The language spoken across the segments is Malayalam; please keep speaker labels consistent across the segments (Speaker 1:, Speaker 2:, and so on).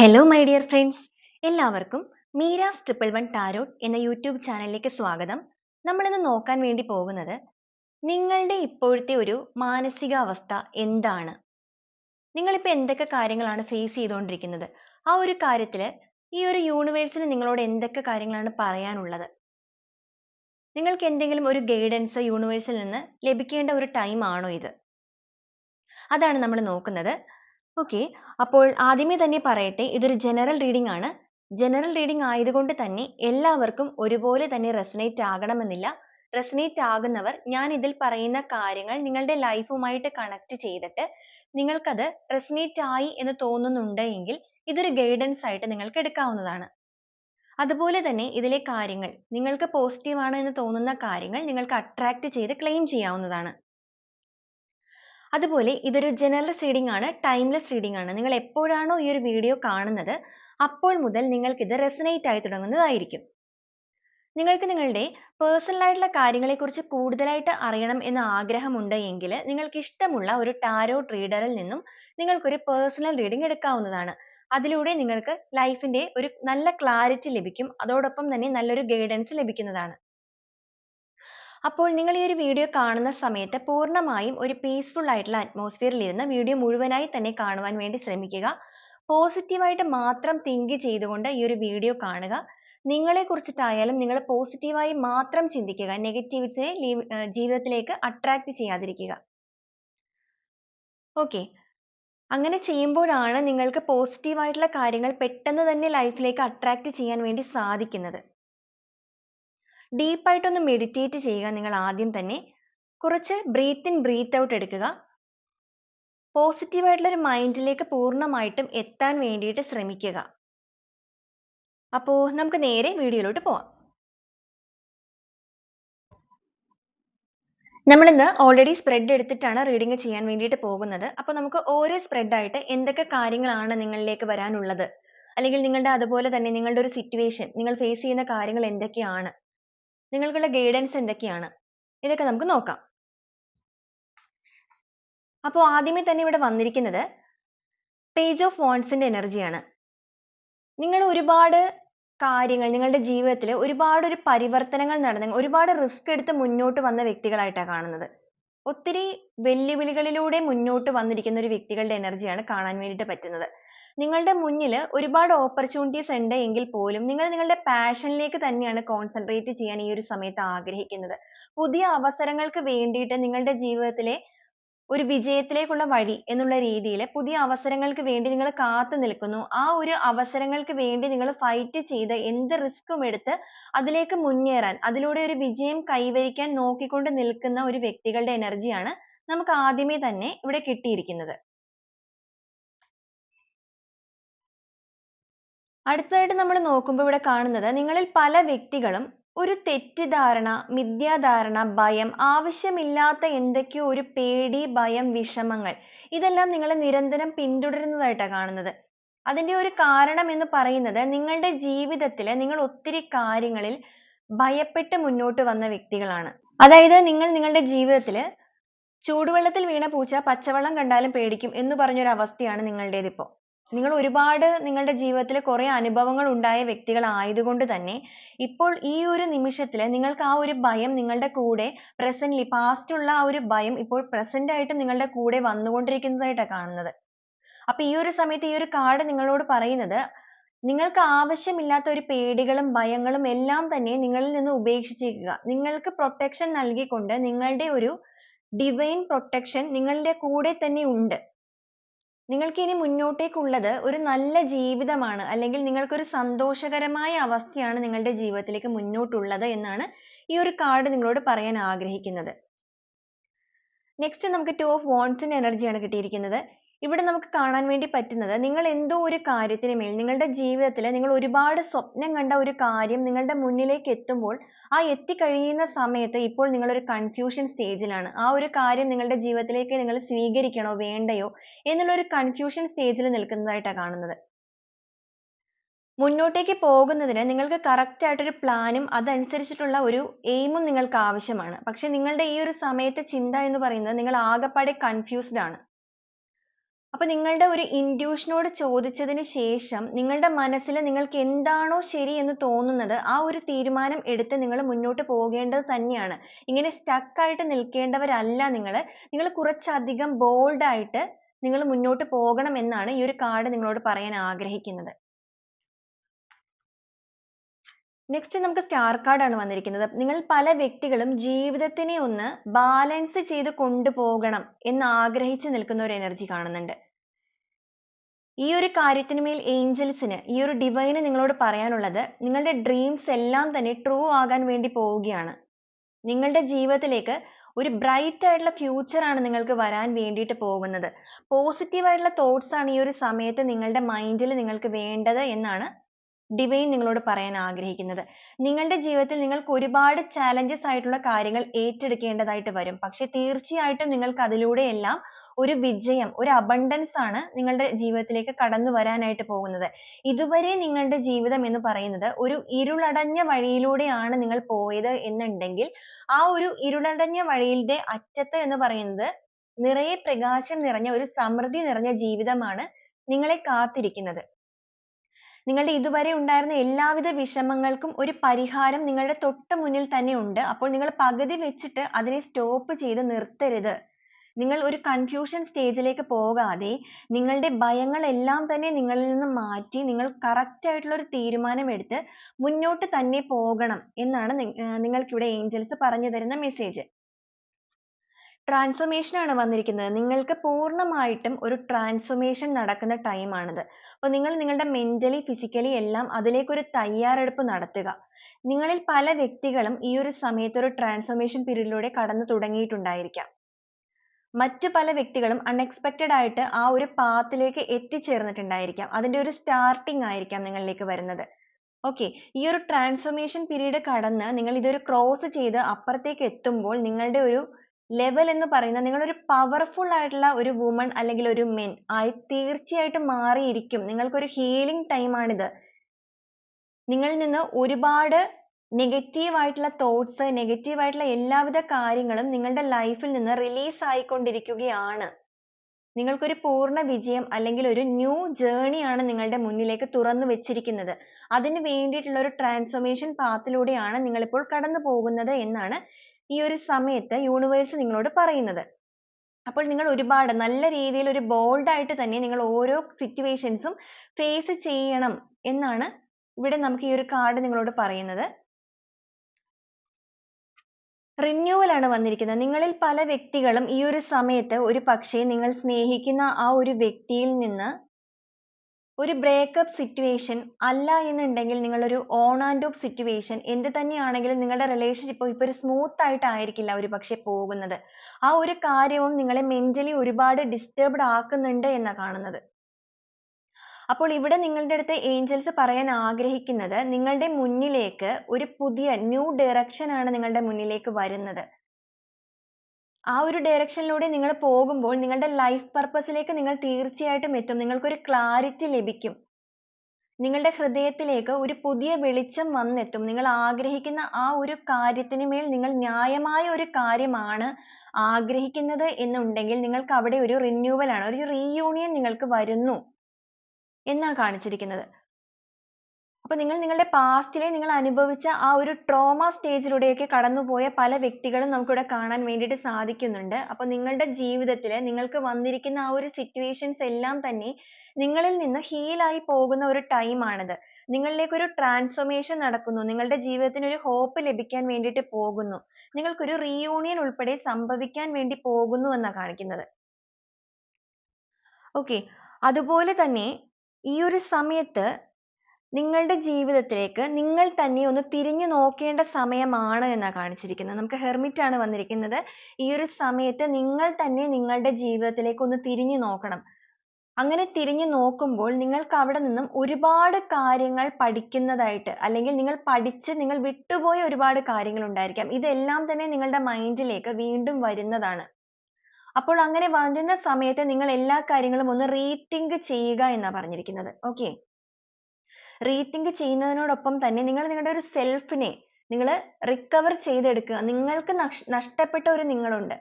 Speaker 1: ഹലോ മൈ ഡിയർ ഫ്രണ്ട്സ് എല്ലാവർക്കും മീരാസ് ട്രിപ്പിൾ വൺ ടാരോട്ട് എന്ന യൂട്യൂബ് ചാനലിലേക്ക് സ്വാഗതം. നമ്മൾ ഇന്ന് നോക്കാൻ വേണ്ടി പോകുന്നത് നിങ്ങളുടെ ഇപ്പോഴത്തെ ഒരു മാനസികാവസ്ഥ എന്താണ്? നിങ്ങളിപ്പോൾ എന്തൊക്കെ കാര്യങ്ങളാണ് ഫേസ് ചെയ്തുകൊണ്ടിരിക്കുന്നത് ആ ഒരു കാര്യത്തിൽ ഈ ഒരു യൂണിവേഴ്സിന് നിങ്ങളോട് എന്തൊക്കെ കാര്യങ്ങളാണ് പറയാനുള്ളത്? നിങ്ങൾക്ക് എന്തെങ്കിലും ഒരു ഗൈഡൻസ് യൂണിവേഴ്സിൽ നിന്ന് ലഭിക്കേണ്ട ഒരു ടൈം ആണോ ഇത്? അതാണ് നമ്മൾ നോക്കുന്നത്. ഓക്കെ അപ്പോൾ ആദ്യമേ തന്നെ പറയട്ടെ ഇതൊരു ജനറൽ റീഡിംഗ് ആണ്. ജനറൽ റീഡിംഗ് ആയതുകൊണ്ട് തന്നെ എല്ലാവർക്കും ഒരുപോലെ തന്നെ റെസനേറ്റ് ആകണമെന്നില്ല. റെസനേറ്റ് ആകുന്നവർ ഞാൻ ഇതിൽ പറയുന്ന കാര്യങ്ങൾ നിങ്ങളുടെ ലൈഫുമായിട്ട് കണക്ട് ചെയ്തിട്ട് നിങ്ങൾക്കത് റെസനേറ്റ് ആയി എന്ന് തോന്നുന്നുണ്ട് എങ്കിൽ ഇതൊരു ഗൈഡൻസ് ആയിട്ട് നിങ്ങൾക്ക് എടുക്കാവുന്നതാണ്. അതുപോലെ തന്നെ ഇതിലെ കാര്യങ്ങൾ നിങ്ങൾക്ക് പോസിറ്റീവ് ആണ് എന്ന് തോന്നുന്ന കാര്യങ്ങൾ നിങ്ങൾക്ക് അട്രാക്ട് ചെയ്ത് ക്ലെയിം ചെയ്യാവുന്നതാണ്. അതുപോലെ ഇതൊരു ജനറൽ റീഡിംഗ് ആണ് ടൈംലെസ് റീഡിംഗ് ആണ്. നിങ്ങൾ എപ്പോഴാണോ ഈ ഒരു വീഡിയോ കാണുന്നത് അപ്പോൾ മുതൽ നിങ്ങൾക്ക് ഇത് റെസനേറ്റ് ആയി തുടങ്ങുന്നതായിരിക്കും. നിങ്ങൾക്ക് നിങ്ങളുടെ പേഴ്സണൽ ആയിട്ടുള്ള കാര്യങ്ങളെക്കുറിച്ച് കൂടുതലായിട്ട് അറിയണം എന്ന ആഗ്രഹമുണ്ട് എങ്കിൽ നിങ്ങൾക്ക് ഇഷ്ടമുള്ള ഒരു ടാരോട്ട് റീഡറിൽ നിന്നും നിങ്ങൾക്കൊരു പേഴ്സണൽ റീഡിംഗ് എടുക്കാവുന്നതാണ്. അതിലൂടെ നിങ്ങൾക്ക് ലൈഫിന്റെ ഒരു നല്ല ക്ലാരിറ്റി ലഭിക്കും. അതോടൊപ്പം തന്നെ നല്ലൊരു ഗൈഡൻസ് ലഭിക്കുന്നതാണ്. അപ്പോൾ നിങ്ങൾ ഈ ഒരു വീഡിയോ കാണുന്ന സമയത്ത് പൂർണമായും ഒരു പീസ്ഫുൾ ആയിട്ടുള്ള അറ്റ്മോസ്ഫിയറിൽ ഇരുന്ന് വീഡിയോ മുഴുവനായി തന്നെ കാണുവാൻ വേണ്ടി ശ്രമിക്കുക. പോസിറ്റീവായിട്ട് മാത്രം തിങ്ക് ചെയ്തുകൊണ്ട് ഈ ഒരു വീഡിയോ കാണുക. നിങ്ങളെ കുറിച്ചിട്ടായാലും നിങ്ങൾ പോസിറ്റീവായി മാത്രം ചിന്തിക്കുക. നെഗറ്റീവ്സിനെ ജീവിതത്തിലേക്ക് അട്രാക്ട് ചെയ്യാതിരിക്കുക. ഓക്കെ അങ്ങനെ ചെയ്യുമ്പോഴാണ് നിങ്ങൾക്ക് പോസിറ്റീവായിട്ടുള്ള കാര്യങ്ങൾ പെട്ടെന്ന് തന്നെ ലൈഫിലേക്ക് അട്രാക്ട് ചെയ്യാൻ വേണ്ടി സാധിക്കുന്നത്. ഡീപ്പായിട്ടൊന്ന് മെഡിറ്റേറ്റ് ചെയ്യുക നിങ്ങൾ ആദ്യം തന്നെ. കുറച്ച് ബ്രീത്ത് ഇൻ ബ്രീത്ത് ഔട്ട് എടുക്കുക. പോസിറ്റീവായിട്ടുള്ള ഒരു മൈൻഡിലേക്ക് പൂർണമായിട്ടും എത്താൻ വേണ്ടിയിട്ട് ശ്രമിക്കുക. അപ്പോൾ നമുക്ക് നേരെ വീഡിയോയിലോട്ട് പോവാം. നമ്മളിന്ന് ഓൾറെഡി സ്പ്രെഡ് എടുത്തിട്ടാണ് റീഡിംഗ് ചെയ്യാൻ വേണ്ടിയിട്ട് പോകുന്നത്. അപ്പോൾ നമുക്ക് ഓരോ സ്പ്രെഡായിട്ട് എന്തൊക്കെ കാര്യങ്ങളാണ് നിങ്ങളിലേക്ക് വരാനുള്ളത്? അല്ലെങ്കിൽ നിങ്ങളുടെ അതുപോലെ തന്നെ നിങ്ങളുടെ ഒരു സിറ്റുവേഷൻ നിങ്ങൾ ഫേസ് ചെയ്യുന്ന കാര്യങ്ങൾ എന്തൊക്കെയാണ്? നിങ്ങൾക്കുള്ള ഗൈഡൻസ് എന്തൊക്കെയാണ്? ഇതൊക്കെ നമുക്ക് നോക്കാം. അപ്പോൾ ആദ്യമേ തന്നെ ഇവിടെ വന്നിരിക്കുന്നത് പേജ് ഓഫ് വോൺസിന്റെ എനർജിയാണ് നിങ്ങൾ ഒരുപാട് കാര്യങ്ങൾ നിങ്ങളുടെ ജീവിതത്തിൽ ഒരുപാട് ഒരു പരിവർത്തനങ്ങൾ നടന്ന് ഒരുപാട് റിസ്ക് എടുത്ത് മുന്നോട്ട് വന്ന വ്യക്തികളായിട്ടാണ് കാണുന്നത്. ഒത്തിരി വെല്ലുവിളികളിലൂടെ മുന്നോട്ട് വന്നിരിക്കുന്ന ഒരു വ്യക്തികളുടെ എനർജിയാണ് കാണാൻ വേണ്ടിയിട്ട് പറ്റുന്നത്. നിങ്ങളുടെ മുന്നിൽ ഒരുപാട് ഓപ്പർച്യൂണിറ്റീസ് ഉണ്ട് എങ്കിൽ പോലും നിങ്ങൾ നിങ്ങളുടെ പാഷനിലേക്ക് തന്നെയാണ് കോൺസെൻട്രേറ്റ് ചെയ്യാൻ ഈ ഒരു സമയത്ത് ആഗ്രഹിക്കുന്നത്. പുതിയ അവസരങ്ങൾക്ക് വേണ്ടിയിട്ട് നിങ്ങളുടെ ജീവിതത്തിലെ ഒരു വിജയത്തിലേക്കുള്ള വഴി എന്നുള്ള രീതിയിൽ പുതിയ അവസരങ്ങൾക്ക് വേണ്ടി നിങ്ങൾ കാത്തു നിൽക്കുന്നു. ആ ഒരു അവസരങ്ങൾക്ക് വേണ്ടി നിങ്ങൾ ഫൈറ്റ് ചെയ്ത് എന്ത് റിസ്ക്കും എടുത്ത് അതിലേക്ക് മുന്നേറാൻ അതിലൂടെ ഒരു വിജയം കൈവരിക്കാൻ നോക്കിക്കൊണ്ട് നിൽക്കുന്ന ഒരു വ്യക്തികളുടെ എനർജിയാണ് നമുക്ക് ആദ്യമേ തന്നെ ഇവിടെ കിട്ടിയിരിക്കുന്നത്. അടുത്തതായിട്ട് നമ്മൾ നോക്കുമ്പോൾ ഇവിടെ കാണുന്നത് നിങ്ങളിൽ പല വ്യക്തികളും ഒരു തെറ്റിദ്ധാരണ മിഥ്യാധാരണ ഭയം ആവശ്യമില്ലാത്ത എന്തൊക്കെയോ ഒരു പേടി ഭയം വിഷമങ്ങൾ ഇതെല്ലാം നിങ്ങളെ നിരന്തരം പിന്തുടരുന്നതായിട്ടാണ് കാണുന്നത്. അതിന്റെ ഒരു കാരണം എന്ന് പറയുന്നത് നിങ്ങളുടെ ജീവിതത്തിൽ നിങ്ങൾ ഒത്തിരി കാര്യങ്ങളിൽ ഭയപ്പെട്ട് മുന്നോട്ട് വന്ന വ്യക്തികളാണ്. അതായത് നിങ്ങൾ നിങ്ങളുടെ ജീവിതത്തിൽ ചൂടുവെള്ളത്തിൽ വീണ പൂച്ച പച്ചവെള്ളം കണ്ടാലും പേടിക്കും എന്ന് പറഞ്ഞൊരു അവസ്ഥയാണ് നിങ്ങളുടേത് ഇപ്പോൾ നിങ്ങൾ ഒരുപാട് നിങ്ങളുടെ ജീവിതത്തിൽ കുറെ അനുഭവങ്ങൾ ഉണ്ടായ വ്യക്തികൾ ആയതുകൊണ്ട് തന്നെ ഇപ്പോൾ ഈ ഒരു നിമിഷത്തിൽ നിങ്ങൾക്ക് ആ ഒരു ഭയം നിങ്ങളുടെ കൂടെ പ്രസന്റ് പാസ്റ്റ് ഉള്ള ആ ഒരു ഭയം ഇപ്പോൾ പ്രസന്റ് ആയിട്ട് നിങ്ങളുടെ കൂടെ വന്നുകൊണ്ടിരിക്കുന്നതായിട്ടാണ് കാണുന്നത്. അപ്പൊ ഈ ഒരു സമയത്ത് ഈ ഒരു കാർഡ് നിങ്ങളോട് പറയുന്നത് നിങ്ങൾക്ക് ആവശ്യമില്ലാത്ത ഒരു പേടികളും ഭയങ്ങളും എല്ലാം തന്നെ നിങ്ങളിൽ നിന്ന് ഉപേക്ഷിച്ചേക്കുക നിങ്ങൾക്ക് പ്രൊട്ടക്ഷൻ നൽകിക്കൊണ്ട് നിങ്ങളുടെ ഒരു ഡിവൈൻ പ്രൊട്ടക്ഷൻ നിങ്ങളുടെ കൂടെ തന്നെ ഉണ്ട്. നിങ്ങൾക്ക് ഇനി മുന്നോട്ടേക്കുള്ളത് ഒരു നല്ല ജീവിതമാണ് അല്ലെങ്കിൽ നിങ്ങൾക്കൊരു സന്തോഷകരമായ അവസ്ഥയാണ് നിങ്ങളുടെ ജീവിതത്തിലേക്ക് മുന്നോട്ടുള്ളത് എന്നാണ് ഈ ഒരു കാർഡ് നിങ്ങളോട് പറയാൻ ആഗ്രഹിക്കുന്നത്. നെക്സ്റ്റ് നമുക്ക് ടു ഓഫ് വോൺസിന്റെ എനർജിയാണ് കിട്ടിയിരിക്കുന്നത്. ഇവിടെ നമുക്ക് കാണാൻ വേണ്ടി പറ്റുന്നത് നിങ്ങൾ എന്തോ ഒരു കാര്യത്തിന് മേൽ നിങ്ങളുടെ ജീവിതത്തിൽ നിങ്ങൾ ഒരുപാട് സ്വപ്നം കണ്ട ഒരു കാര്യം നിങ്ങളുടെ മുന്നിലേക്ക് എത്തുമ്പോൾ ആ എത്തിക്കഴിയുന്ന സമയത്ത് ഇപ്പോൾ നിങ്ങൾ ഒരു കൺഫ്യൂഷൻ സ്റ്റേജിലാണ് ആ ഒരു കാര്യം നിങ്ങളുടെ ജീവിതത്തിലേക്ക് നിങ്ങൾ സ്വീകരിക്കണോ വേണ്ടയോ എന്നുള്ള ഒരു കൺഫ്യൂഷൻ സ്റ്റേജിൽ നിൽക്കുന്നതായിട്ടാണ് കാണുന്നത്. മുന്നോട്ടേക്ക് പോകുന്നതിന് നിങ്ങൾക്ക് കറക്റ്റ് ആയിട്ടൊരു പ്ലാനും അതനുസരിച്ചിട്ടുള്ള ഒരു എയിമും നിങ്ങൾക്ക് ആവശ്യമാണ്. പക്ഷെ നിങ്ങളുടെ ഈ ഒരു സമയത്തെ ചിന്ത എന്ന് പറയുന്നത് നിങ്ങൾ ആകെപ്പാടെ കൺഫ്യൂസ്ഡ് ആണ്. അപ്പൊ നിങ്ങളുടെ ഒരു ഇൻഡ്യൂഷനോട് ചോദിച്ചതിന് ശേഷം നിങ്ങളുടെ മനസ്സിൽ നിങ്ങൾക്ക് എന്താണോ ശരി എന്ന് തോന്നുന്നത് ആ ഒരു തീരുമാനം എടുത്ത് നിങ്ങൾ മുന്നോട്ട് പോകേണ്ടത് തന്നെയാണ്. ഇങ്ങനെ stuck ആയിട്ട് നിൽക്കേണ്ടവരല്ല നിങ്ങൾ. നിങ്ങൾ കുറച്ചധികം bold ആയിട്ട് നിങ്ങൾ മുന്നോട്ട് പോകണം എന്നാണ് ഈ ഒരു കാർഡ് നിങ്ങളോട് പറയാൻ ആഗ്രഹിക്കുന്നത്. നെക്സ്റ്റ് നമുക്ക് സ്റ്റാർ കാർഡ് ആണ് വന്നിരിക്കുന്നത്. നിങ്ങൾ പല വ്യക്തികളും ജീവിതത്തിനെ ഒന്ന് ബാലൻസ് ചെയ്ത് കൊണ്ടുപോകണം എന്ന് ആഗ്രഹിച്ചു നിൽക്കുന്ന ഒരു എനർജി കാണുന്നുണ്ട്. ഈ ഒരു കാര്യത്തിന് മേൽ ഏഞ്ചൽസിന് ഈ ഒരു ഡിവൈന് നിങ്ങളോട് പറയാനുള്ളത് നിങ്ങളുടെ ഡ്രീംസ് എല്ലാം തന്നെ ട്രൂ ആകാൻ വേണ്ടി പോവുകയാണ്. നിങ്ങളുടെ ജീവിതത്തിലേക്ക് ഒരു ബ്രൈറ്റ് ആയിട്ടുള്ള ഫ്യൂച്ചർ ആണ് നിങ്ങൾക്ക് വരാൻ വേണ്ടിയിട്ട് പോകുന്നത്. പോസിറ്റീവ് ആയിട്ടുള്ള തോട്ട്സ് ആണ് ഈ ഒരു സമയത്ത് നിങ്ങളുടെ മൈൻഡിൽ നിങ്ങൾക്ക് വേണ്ടത് എന്നാണ് ഡിവൈൻ നിങ്ങളോട് പറയാൻ ആഗ്രഹിക്കുന്നത്. നിങ്ങളുടെ ജീവിതത്തിൽ നിങ്ങൾക്ക് ഒരുപാട് ചാലഞ്ചസ് ആയിട്ടുള്ള കാര്യങ്ങൾ ഏറ്റെടുക്കേണ്ടതായിട്ട് വരും. പക്ഷെ തീർച്ചയായിട്ടും നിങ്ങൾക്ക് അതിലൂടെ എല്ലാം ഒരു വിജയം ഒരു അബണ്ടൻസ് ആണ് നിങ്ങളുടെ ജീവിതത്തിലേക്ക് കടന്നു വരാനായിട്ട് പോകുന്നത്. ഇതുവരെ നിങ്ങളുടെ ജീവിതം എന്ന് പറയുന്നത് ഒരു ഇരുളടഞ്ഞ വഴിയിലൂടെയാണ് നിങ്ങൾ പോയത് എന്നുണ്ടെങ്കിൽ ആ ഒരു ഇരുളടഞ്ഞ വഴിയിലെ അറ്റത്ത് എന്ന് പറയുന്നത് നിറയെ പ്രകാശം നിറഞ്ഞ ഒരു സമൃദ്ധി നിറഞ്ഞ ജീവിതമാണ് നിങ്ങളെ കാത്തിരിക്കുന്നത്. നിങ്ങളുടെ ഇതുവരെ ഉണ്ടായിരുന്ന എല്ലാവിധ വിഷമങ്ങൾക്കും ഒരു പരിഹാരം നിങ്ങളുടെ തൊട്ട് മുന്നിൽ തന്നെ ഉണ്ട്. അപ്പോൾ നിങ്ങൾ പകുതി വെച്ചിട്ട് അതിനെ സ്റ്റോപ്പ് ചെയ്ത് നിർത്തരുത്. നിങ്ങൾ ഒരു കൺഫ്യൂഷൻ സ്റ്റേജിലേക്ക് പോകാതെ നിങ്ങളുടെ ഭയങ്ങളെല്ലാം തന്നെ നിങ്ങളിൽ നിന്ന് മാറ്റി നിങ്ങൾ കറക്റ്റ് ആയിട്ടുള്ള ഒരു തീരുമാനം എടുത്ത് മുന്നോട്ട് തന്നെ പോകണം എന്നാണ് നിങ്ങൾക്കിവിടെ ഏഞ്ചൽസ് പറഞ്ഞു തരുന്ന message. Transformation ആണ് വന്നിരിക്കുന്നത്. നിങ്ങൾക്ക് പൂർണമായിട്ടും ഒരു ട്രാൻസ്ഫോർമേഷൻ നടക്കുന്ന ടൈമാണിത് അപ്പോൾ നിങ്ങൾ നിങ്ങളുടെ മെന്റലി ഫിസിക്കലി എല്ലാം അതിലേക്കൊരു തയ്യാറെടുപ്പ് നടത്തുക. നിങ്ങളിൽ പല വ്യക്തികളും ഈ ഒരു സമയത്ത് ഒരു ട്രാൻസ്ഫോർമേഷൻ പീരീഡിലൂടെ കടന്നു തുടങ്ങിയിട്ടുണ്ടായിരിക്കാം. മറ്റു പല വ്യക്തികളും അൺഎക്സ്പെക്റ്റഡ് ആയിട്ട് ആ ഒരു പാത്തിലേക്ക് എത്തിച്ചേർന്നിട്ടുണ്ടായിരിക്കാം. അതിന്റെ ഒരു സ്റ്റാർട്ടിംഗ് ആയിരിക്കാം നിങ്ങളിലേക്ക് വരുന്നത്. ഓക്കെ ഈ ഒരു ട്രാൻസ്ഫോർമേഷൻ പീരീഡ് കടന്ന് നിങ്ങൾ ഇതൊരു ക്രോസ് ചെയ്ത് അപ്പുറത്തേക്ക് എത്തുമ്പോൾ നിങ്ങളുടെ ഒരു level എന്ന് പറയുന്നത് നിങ്ങൾ ഒരു powerful ആയിട്ടുള്ള ഒരു വുമൺ അല്ലെങ്കിൽ ഒരു മെൻ ആയി തീർച്ചയായിട്ടും മാറിയിരിക്കും. നിങ്ങൾക്കൊരു ഹീലിംഗ് ടൈമാണിത് നിങ്ങളിൽ നിന്ന് ഒരുപാട് നെഗറ്റീവ് ആയിട്ടുള്ള തോട്ട്സ് നെഗറ്റീവ് ആയിട്ടുള്ള എല്ലാവിധ കാര്യങ്ങളും നിങ്ങളുടെ ലൈഫിൽ നിന്ന് റിലീസ് ആയിക്കൊണ്ടിരിക്കുകയാണ്. നിങ്ങൾക്കൊരു പൂർണ വിജയം അല്ലെങ്കിൽ ഒരു ന്യൂ ജേണിയാണ് നിങ്ങളുടെ മുന്നിലേക്ക് തുറന്നു വെച്ചിരിക്കുന്നത്. അതിന് വേണ്ടിയിട്ടുള്ള ഒരു ട്രാൻസ്ഫോർമേഷൻ പാത്തിലൂടെയാണ് നിങ്ങളിപ്പോൾ കടന്നു പോകുന്നത് എന്നാണ് ഈ ഒരു സമയത്ത് യൂണിവേഴ്സ് നിങ്ങളോട് പറയുന്നത്. അപ്പോൾ നിങ്ങൾ ഒരുപാട് നല്ല രീതിയിൽ ഒരു ബോൾഡ് ആയിട്ട് തന്നെ നിങ്ങൾ ഓരോ സിറ്റുവേഷൻസും ഫേസ് ചെയ്യണം എന്നാണ് ഇവിടെ നമുക്ക് ഈ ഒരു കാർഡ് നിങ്ങളോട് പറയുന്നത്. റിന്യൂവൽ ആണ് വന്നിരിക്കുന്നത്. നിങ്ങളിൽ പല വ്യക്തികളും ഈ ഒരു സമയത്ത് ഒരു പക്ഷേ നിങ്ങൾ സ്നേഹിക്കുന്ന ആ ഒരു വ്യക്തിയിൽ നിന്ന് ഒരു ബ്രേക്കപ്പ് സിറ്റുവേഷൻ അല്ല എന്നുണ്ടെങ്കിൽ നിങ്ങളൊരു ഓൺ ആൻഡ് ഓഫ് സിറ്റുവേഷൻ എന്ത് തന്നെയാണെങ്കിലും നിങ്ങളുടെ റിലേഷൻഷിപ്പ് ഇപ്പൊ ഒരു സ്മൂത്ത് ആയിട്ട് ആയിരിക്കില്ല ഒരുപക്ഷേ പോകുന്നത്. ആ ഒരു കാര്യവും നിങ്ങളെ മെന്റലി ഒരുപാട് ഡിസ്റ്റർബ്ഡ് ആക്കുന്നുണ്ട് എന്നാ കാണുന്നത്. അപ്പോൾ ഇവിടെ നിങ്ങളുടെ അടുത്ത് ഏഞ്ചൽസ് പറയാൻ ആഗ്രഹിക്കുന്നത് നിങ്ങളുടെ മുന്നിലേക്ക് ഒരു പുതിയ ന്യൂ ഡയറക്ഷൻ ആണ് നിങ്ങളുടെ മുന്നിലേക്ക് വരുന്നത്. ആ ഒരു ഡയറക്ഷനിലൂടെ നിങ്ങൾ പോകുമ്പോൾ നിങ്ങളുടെ ലൈഫ് പർപ്പസിലേക്ക് ലേക്ക് നിങ്ങൾ തീർച്ചയായിട്ടും എത്തും. നിങ്ങൾക്കൊരു ക്ലാരിറ്റി ലഭിക്കും. നിങ്ങളുടെ ഹൃദയത്തിലേക്ക് ഒരു പുതിയ വെളിച്ചം വന്നെത്തും. നിങ്ങൾ ആഗ്രഹിക്കുന്ന ആ ഒരു കാര്യത്തിന് മേൽ നിങ്ങൾ ന്യായമായ ഒരു കാര്യമാണ് ആഗ്രഹിക്കുന്നത് എന്നുണ്ടെങ്കിൽ നിങ്ങൾക്ക് അവിടെ ഒരു റിന്യൂവൽ ആണ്. ഒരു റീയൂണിയൻ നിങ്ങൾക്ക് വരുന്നു എന്നാ കാണിച്ചിരിക്കുന്നത്. അപ്പൊ നിങ്ങൾ നിങ്ങളുടെ past നിങ്ങൾ അനുഭവിച്ച ആ ഒരു trauma stage ലൂടെയൊക്കെ കടന്നുപോയ പല വ്യക്തികളും നമുക്ക് ഇവിടെ കാണാൻ വേണ്ടിയിട്ട് സാധിക്കുന്നുണ്ട്. അപ്പൊ നിങ്ങളുടെ ജീവിതത്തിൽ നിങ്ങൾക്ക് വന്നിരിക്കുന്ന ആ ഒരു situations എല്ലാം തന്നെ നിങ്ങളിൽ നിന്ന് heal ആയി പോകുന്ന ഒരു time ആണത്. നിങ്ങളിലേക്ക് ഒരു transformation നടക്കുന്നു. നിങ്ങളുടെ ജീവിതത്തിന് ഒരു hope ലഭിക്കാൻ വേണ്ടിയിട്ട് പോകുന്നു. നിങ്ങൾക്ക് ഒരു reunion ഉൾപ്പെടെ സംഭവിക്കാൻ വേണ്ടി പോകുന്നു എന്നാണ് കാണിക്കുന്നത്. Okay. അതുപോലെ തന്നെ ഈ ഒരു സമയത്ത് നിങ്ങളുടെ ജീവിതത്തിലേക്ക് നിങ്ങൾ തന്നെ ഒന്ന് തിരിഞ്ഞു നോക്കേണ്ട സമയമാണ് എന്നാണ് കാണിച്ചിരിക്കുന്നത്. നമുക്ക് ഹെർമിറ്റ് ആണ് വന്നിരിക്കുന്നത്. ഈ ഒരു സമയത്ത് നിങ്ങൾ തന്നെ നിങ്ങളുടെ ജീവിതത്തിലേക്ക് ഒന്ന് തിരിഞ്ഞു നോക്കണം. അങ്ങനെ തിരിഞ്ഞു നോക്കുമ്പോൾ നിങ്ങൾക്ക് അവിടെ നിന്നും ഒരുപാട് കാര്യങ്ങൾ പഠിക്കുന്നതായിട്ട് അല്ലെങ്കിൽ നിങ്ങൾ പഠിച്ച് നിങ്ങൾ വിട്ടുപോയ ഒരുപാട് കാര്യങ്ങൾ ഉണ്ടായിരിക്കാം. ഇതെല്ലാം തന്നെ നിങ്ങളുടെ മൈൻഡിലേക്ക് വീണ്ടും വരുന്നതാണ്. അപ്പോൾ അങ്ങനെ വരുന്ന സമയത്ത് നിങ്ങൾ എല്ലാ കാര്യങ്ങളും ഒന്ന് rethink ചെയ്യുക എന്നാ പറഞ്ഞിരിക്കുന്നത്. Okay? Rethink ചെയ്യുന്നതിനോടൊപ്പം തന്നെ നിങ്ങൾ നിങ്ങളുടെ ഒരു സെൽഫിനെ നിങ്ങൾ റിക്കവർ ചെയ്തെടുക്കുക. നിങ്ങൾക്ക് നഷ് നഷ്ടപ്പെട്ട ഒരു നിങ്ങളുണ്ട്.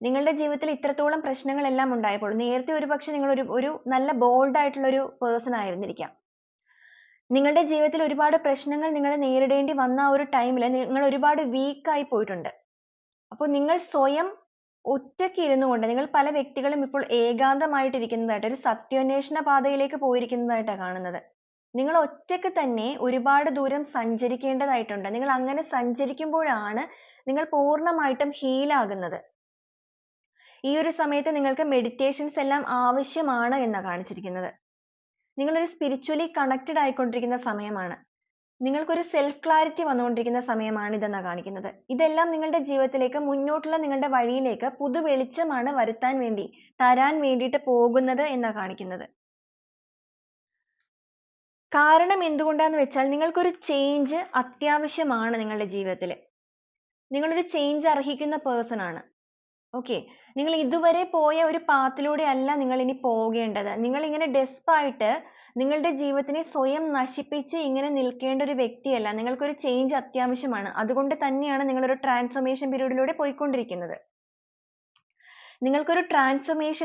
Speaker 1: നിങ്ങളുടെ ജീവിതത്തിൽ ഇത്രത്തോളം പ്രശ്നങ്ങളെല്ലാം ഉണ്ടായപ്പോൾ നേരത്തെ ഒരുപക്ഷെ നിങ്ങൾ ഒരു ഒരു നല്ല ബോൾഡ് ആയിട്ടുള്ള ഒരു പേഴ്സൺ ആയിരുന്നിരിക്കാം. നിങ്ങളുടെ ജീവിതത്തിൽ ഒരുപാട് പ്രശ്നങ്ങൾ നിങ്ങൾ നേരിടേണ്ടി വന്ന ആ ഒരു ടൈമിൽ നിങ്ങൾ ഒരുപാട് weak ആയി പോയിട്ടുണ്ട്. അപ്പോൾ നിങ്ങൾ സ്വയം ഒറ്റയ്ക്ക് ഇരുന്നു കൊണ്ട് നിങ്ങൾ പല വ്യക്തികളും ഇപ്പോൾ ഏകാന്തമായിട്ട് ഇരിക്കുന്നതായിട്ട് ഒരു സത്യാന്വേഷണ പാതയിലേക്ക് പോയിരിക്കുന്നതായിട്ടാണ് കാണുന്നത്. നിങ്ങൾ ഒറ്റയ്ക്ക് തന്നെ ഒരുപാട് ദൂരം സഞ്ചരിക്കേണ്ടതായിട്ടുണ്ട്. നിങ്ങൾ അങ്ങനെ സഞ്ചരിക്കുമ്പോഴാണ് നിങ്ങൾ പൂർണമായിട്ടും heal ആകുന്നത്. ഈ ഒരു സമയത്ത് നിങ്ങൾക്ക് മെഡിറ്റേഷൻസ് എല്ലാം ആവശ്യമാണ് എന്നാണ് കാണിച്ചിരിക്കുന്നത്. നിങ്ങൾ ഒരു കണക്റ്റഡ് ആയിക്കൊണ്ടിരിക്കുന്ന സമയമാണ്. നിങ്ങൾക്കൊരു self clarity വന്നുകൊണ്ടിരിക്കുന്ന സമയമാണ് ഇതെന്നാണ് കാണിക്കുന്നത്. ഇതെല്ലാം നിങ്ങളുടെ ജീവിതത്തിലേക്ക് മുന്നോട്ടുള്ള നിങ്ങളുടെ വഴിയിലേക്ക് പുതു വെളിച്ചമാണ് വരുത്താൻ വേണ്ടി തരാൻ വേണ്ടിയിട്ട് പോകുന്നത് എന്നാണ് കാണിക്കുന്നത്. കാരണം എന്തുകൊണ്ടാന്ന് വെച്ചാൽ നിങ്ങൾക്കൊരു ചേഞ്ച് അത്യാവശ്യമാണ് നിങ്ങളുടെ ജീവിതത്തിൽ നിങ്ങളൊരു change അർഹിക്കുന്ന person ആണ്. Okay? നിങ്ങൾ ഇതുവരെ പോയ ഒരു path ലൂടെ അല്ല നിങ്ങൾ ഇനി പോകേണ്ടത്. നിങ്ങൾ ഇങ്ങനെ ഡെസ്പായിട്ട് നിങ്ങളുടെ ജീവിതത്തിനെ സ്വയം നശിപ്പിച്ച് ഇങ്ങനെ നിൽക്കേണ്ട ഒരു വ്യക്തിയല്ല. നിങ്ങൾക്കൊരു change അത്യാവശ്യമാണ്. അതുകൊണ്ട് തന്നെയാണ് നിങ്ങൾ ഒരു transformation period ലൂടെ പോയിക്കൊണ്ടിരിക്കുന്നത്. നിങ്ങൾക്കൊരു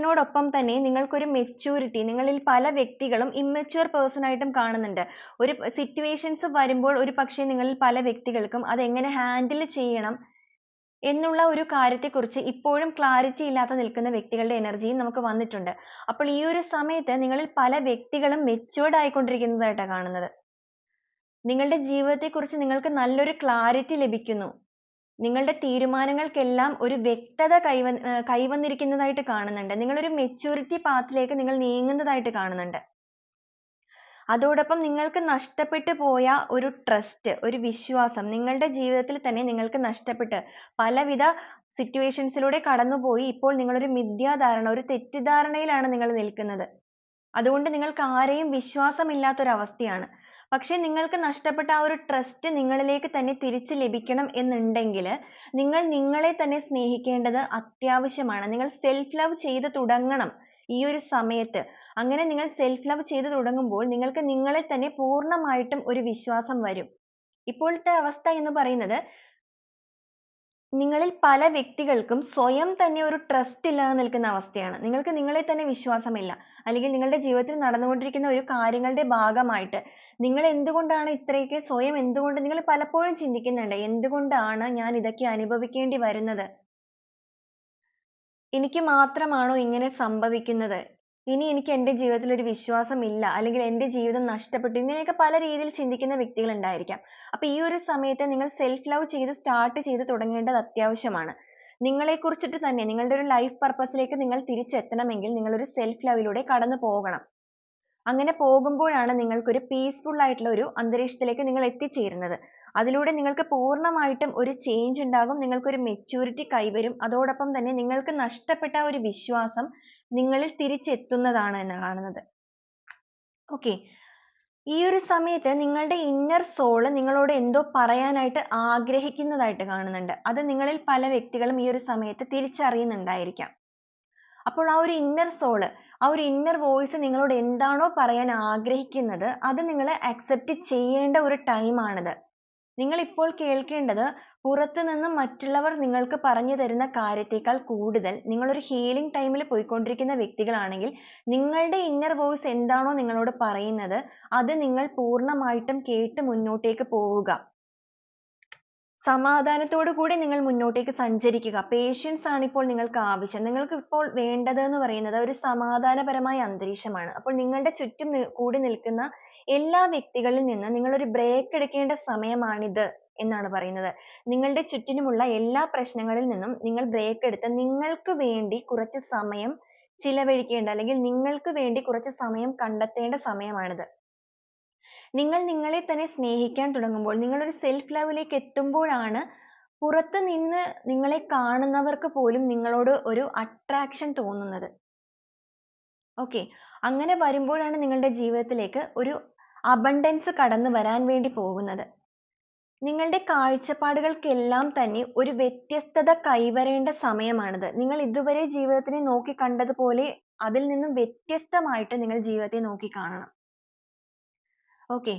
Speaker 1: ഓടൊപ്പം തന്നെ നിങ്ങൾക്കൊരു maturity നിങ്ങളിൽ പല വ്യക്തികളും immature പേഴ്സൺ ആയിട്ടും കാണുന്നുണ്ട്. ഒരു സിറ്റുവേഷൻസ് വരുമ്പോൾ ഒരു പക്ഷേ നിങ്ങളിൽ പല വ്യക്തികൾക്കും അത് എങ്ങനെ handle ചെയ്യണം എന്നുള്ള ഒരു കാര്യത്തെക്കുറിച്ച് ഇപ്പോഴും ക്ലാരിറ്റി ഇല്ലാതെ നിൽക്കുന്ന വ്യക്തികളുടെ എനർജിയും നമുക്ക് വന്നിട്ടുണ്ട്. അപ്പോൾ ഈ ഒരു സമയത്ത് നിങ്ങളിൽ പല വ്യക്തികളും matured ആയിക്കൊണ്ടിരിക്കുന്നതായിട്ടാണ് കാണുന്നത്. നിങ്ങളുടെ ജീവിതത്തെക്കുറിച്ച് നിങ്ങൾക്ക് നല്ലൊരു ക്ലാരിറ്റി ലഭിക്കുന്നു. നിങ്ങളുടെ തീരുമാനങ്ങൾക്കെല്ലാം ഒരു വ്യക്തത കൈവ കൈവന്നിരിക്കുന്നതായിട്ട് കാണുന്നുണ്ട്. നിങ്ങളൊരു maturity path ലേക്ക് നിങ്ങൾ നീങ്ങുന്നതായിട്ട് കാണുന്നുണ്ട്. അതോടൊപ്പം നിങ്ങൾക്ക് നഷ്ടപ്പെട്ടു പോയ ഒരു ട്രസ്റ്റ് ഒരു വിശ്വാസം നിങ്ങളുടെ ജീവിതത്തിൽ തന്നെ നിങ്ങൾക്ക് നഷ്ടപ്പെട്ട് പലവിധ സിറ്റുവേഷൻസിലൂടെ ലൂടെ കടന്നുപോയി ഇപ്പോൾ നിങ്ങളൊരു മിഥ്യാധാരണ ഒരു തെറ്റിദ്ധാരണയിലാണ് നിങ്ങൾ നിൽക്കുന്നത്. അതുകൊണ്ട് നിങ്ങൾക്ക് ആരെയും വിശ്വാസമില്ലാത്ത ഒരു അവസ്ഥയാണ് പക്ഷേ നിങ്ങൾക്ക് നഷ്ടപ്പെട്ട ആ ഒരു ട്രസ്റ്റ് നിങ്ങളിലേക്ക് തന്നെ തിരിച്ചു ലഭിക്കണം എന്നുണ്ടെങ്കിൽ നിങ്ങൾ നിങ്ങളെ തന്നെ സ്നേഹിക്കേണ്ടത് അത്യാവശ്യമാണ്. നിങ്ങൾ സെൽഫ് ലവ് ചെയ്തു തുടങ്ങണം ഈ ഒരു സമയത്ത്. അങ്ങനെ നിങ്ങൾ സെൽഫ് ലവ് ചെയ്തു തുടങ്ങുമ്പോൾ നിങ്ങൾക്ക് നിങ്ങളെ തന്നെ പൂർണമായിട്ടും ഒരു വിശ്വാസം വരും. ഇപ്പോഴത്തെ അവസ്ഥ എന്ന് പറയുന്നത് നിങ്ങളിൽ പല വ്യക്തികൾക്കും സ്വയം തന്നെ ഒരു trust ഇല്ലാതെ നിൽക്കുന്ന അവസ്ഥയാണ്. നിങ്ങൾക്ക് നിങ്ങളെ തന്നെ വിശ്വാസമില്ല. അല്ലെങ്കിൽ നിങ്ങളുടെ ജീവിതത്തിൽ നടന്നുകൊണ്ടിരിക്കുന്ന ഒരു കാര്യങ്ങളുടെ ഭാഗമായിട്ട് നിങ്ങൾ എന്തുകൊണ്ടാണ് ഇത്രയൊക്കെ സ്വയം എന്തുകൊണ്ട് നിങ്ങൾ പലപ്പോഴും ചിന്തിക്കുന്നുണ്ട് എന്തുകൊണ്ടാണ് ഞാൻ ഇതൊക്കെ അനുഭവിക്കേണ്ടി വരുന്നത്? എനിക്ക് മാത്രമാണോ ഇങ്ങനെ സംഭവിക്കുന്നത്? ഇനി എനിക്ക് എന്റെ ജീവിതത്തിൽ ഒരു വിശ്വാസം ഇല്ല അല്ലെങ്കിൽ എന്റെ ജീവിതം നഷ്ടപ്പെട്ടു ഇങ്ങനെയൊക്കെ പല രീതിയിൽ ചിന്തിക്കുന്ന വ്യക്തികൾ ഉണ്ടായിരിക്കാം അപ്പൊ ഈ ഒരു സമയത്ത് നിങ്ങൾ സെൽഫ് ലവ് ചെയ്ത് സ്റ്റാർട്ട് ചെയ്ത് തുടങ്ങേണ്ടത് അത്യാവശ്യമാണ്. നിങ്ങളെ കുറിച്ചിട്ട് തന്നെ നിങ്ങളുടെ ഒരു ലൈഫ് പർപ്പസിലേക്ക് ലേക്ക് നിങ്ങൾ തിരിച്ചെത്തണമെങ്കിൽ നിങ്ങൾ ഒരു സെൽഫ് ലവിലൂടെ ലൂടെ കടന്നു പോകണം. അങ്ങനെ പോകുമ്പോഴാണ് നിങ്ങൾക്കൊരു പീസ്ഫുൾ ആയിട്ടുള്ള ഒരു അന്തരീക്ഷത്തിലേക്ക് നിങ്ങൾ എത്തിച്ചേരുന്നത്. അതിലൂടെ നിങ്ങൾക്ക് പൂർണമായിട്ടും ഒരു change ഉണ്ടാകും നിങ്ങൾക്ക് ഒരു maturity കൈവരും. അതോടൊപ്പം തന്നെ നിങ്ങൾക്ക് നഷ്ടപ്പെട്ട ഒരു വിശ്വാസം നിങ്ങളിൽ തിരിച്ചെത്തുന്നതാണ് എന്ന് കാണുന്നത്. Okay. ഈ ഒരു സമയത്ത് നിങ്ങളുടെ ഇന്നർ soul നിങ്ങളോട് എന്തോ പറയാനായിട്ട് ആഗ്രഹിക്കുന്നതായിട്ട് കാണുന്നുണ്ട്. അത് നിങ്ങളിൽ പല വ്യക്തികളും ഈ ഒരു സമയത്ത് തിരിച്ചറിയുന്നുണ്ടായിരിക്കാം. അപ്പോൾ ആ ഒരു ഇന്നർ soul ആ ഒരു ഇന്നർ വോയിസ് നിങ്ങളോട് എന്താണോ പറയാൻ ആഗ്രഹിക്കുന്നത് അത് നിങ്ങൾ accept ചെയ്യേണ്ട ഒരു time ആണിത്. നിങ്ങൾ ഇപ്പോൾ കേൾക്കേണ്ടത് പുറത്തു നിന്ന് മറ്റുള്ളവർ നിങ്ങൾക്ക് പറഞ്ഞു തരുന്ന കാര്യത്തേക്കാൾ കൂടുതൽ നിങ്ങളൊരു ഹീലിംഗ് ടൈമിൽ പോയിക്കൊണ്ടിരിക്കുന്ന വ്യക്തികളാണെങ്കിൽ നിങ്ങളുടെ ഇന്നർ വോയിസ് എന്താണോ നിങ്ങളോട് പറയുന്നത് അത് നിങ്ങൾ പൂർണമായിട്ടും കേട്ട് മുന്നോട്ടേക്ക് പോവുക. സമാധാനത്തോടു കൂടി നിങ്ങൾ മുന്നോട്ടേക്ക് സഞ്ചരിക്കുക. പേഷ്യൻസ് ആണ് ഇപ്പോൾ നിങ്ങൾക്ക് ആവശ്യം. നിങ്ങൾക്ക് ഇപ്പോൾ വേണ്ടത് എന്ന് പറയുന്നത് ഒരു സമാധാനപരമായ അന്തരീക്ഷമാണ്. അപ്പോൾ നിങ്ങളുടെ ചുറ്റും കൂടി നിൽക്കുന്ന എല്ലാ വ്യക്തികളിൽ നിന്ന് നിങ്ങൾ ഒരു ബ്രേക്ക് എടുക്കേണ്ട സമയമാണിത് എന്നാണ് പറയുന്നത്. നിങ്ങളുടെ ചുറ്റിനുമുള്ള എല്ലാ പ്രശ്നങ്ങളിൽ നിന്നും നിങ്ങൾ ബ്രേക്ക് എടുത്ത് നിങ്ങൾക്ക് വേണ്ടി കുറച്ച് സമയം ചിലവഴിക്കേണ്ട അല്ലെങ്കിൽ നിങ്ങൾക്ക് വേണ്ടി കുറച്ച് സമയം കണ്ടെത്തേണ്ട സമയമാണിത്. നിങ്ങൾ നിങ്ങളെ തന്നെ സ്നേഹിക്കാൻ തുടങ്ങുമ്പോൾ നിങ്ങൾ ഒരു self love ലേക്ക് എത്തുമ്പോഴാണ് പുറത്ത് നിന്ന് നിങ്ങളെ കാണുന്നവർക്ക് പോലും നിങ്ങളോട് ഒരു attraction തോന്നുന്നത്. Okay. അങ്ങനെ വരുമ്പോഴാണ് നിങ്ങളുടെ ജീവിതത്തിലേക്ക് ഒരു abundance കടന്നു വരാൻ വേണ്ടി പോകുന്നത്. നിങ്ങളുടെ കാഴ്ചപ്പാടുകൾക്കെല്ലാം തന്നെ ഒരു വ്യത്യസ്തത കൈവരേണ്ട സമയമാണിത്. നിങ്ങൾ ഇതുവരെ ജീവിതത്തിനെ നോക്കി കണ്ടതുപോലെ അതിൽ നിന്നും വ്യത്യസ്തമായിട്ട് നിങ്ങൾ ജീവിതത്തെ നോക്കി കാണണം. ഓക്കെ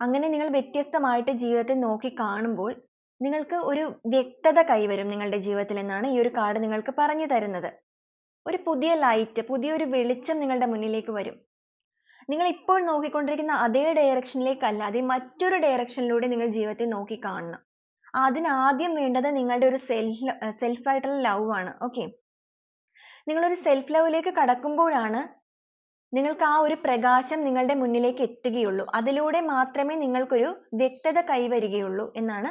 Speaker 1: അങ്ങനെ നിങ്ങൾ വ്യത്യസ്തമായിട്ട് ജീവിതത്തെ നോക്കി കാണുമ്പോൾ നിങ്ങൾക്ക് ഒരു വ്യക്തത കൈവരും നിങ്ങളുടെ ജീവിതത്തിൽ എന്നാണ് ഈ ഒരു കാർഡ് നിങ്ങൾക്ക് പറഞ്ഞു തരുന്നത്. ഒരു പുതിയ ലൈറ്റ് പുതിയൊരു വെളിച്ചം നിങ്ങളുടെ മുന്നിലേക്ക് വരും. നിങ്ങൾ ഇപ്പോൾ നോക്കിക്കൊണ്ടിരിക്കുന്ന അതേ ഡയറക്ഷനിലേക്കല്ലാതെ മറ്റൊരു ഡയറക്ഷനിലൂടെ നിങ്ങൾ ജീവിതത്തെ നോക്കി കാണണം അതിന് ആദ്യം വേണ്ടത് നിങ്ങളുടെ ഒരു സെൽഫ് സെൽഫ് ആയിട്ടുള്ള ലവ് ആണ്. ഓക്കെ നിങ്ങൾ ഒരു സെൽഫ് ലവിലേക്ക് കടക്കുമ്പോഴാണ് നിങ്ങൾക്ക് ആ ഒരു പ്രകാശം നിങ്ങളുടെ മുന്നിലേക്ക് എത്തുകയുള്ളൂ. അതിലൂടെ മാത്രമേ നിങ്ങൾക്കൊരു വ്യക്തത കൈവരികയുള്ളൂ എന്നാണ്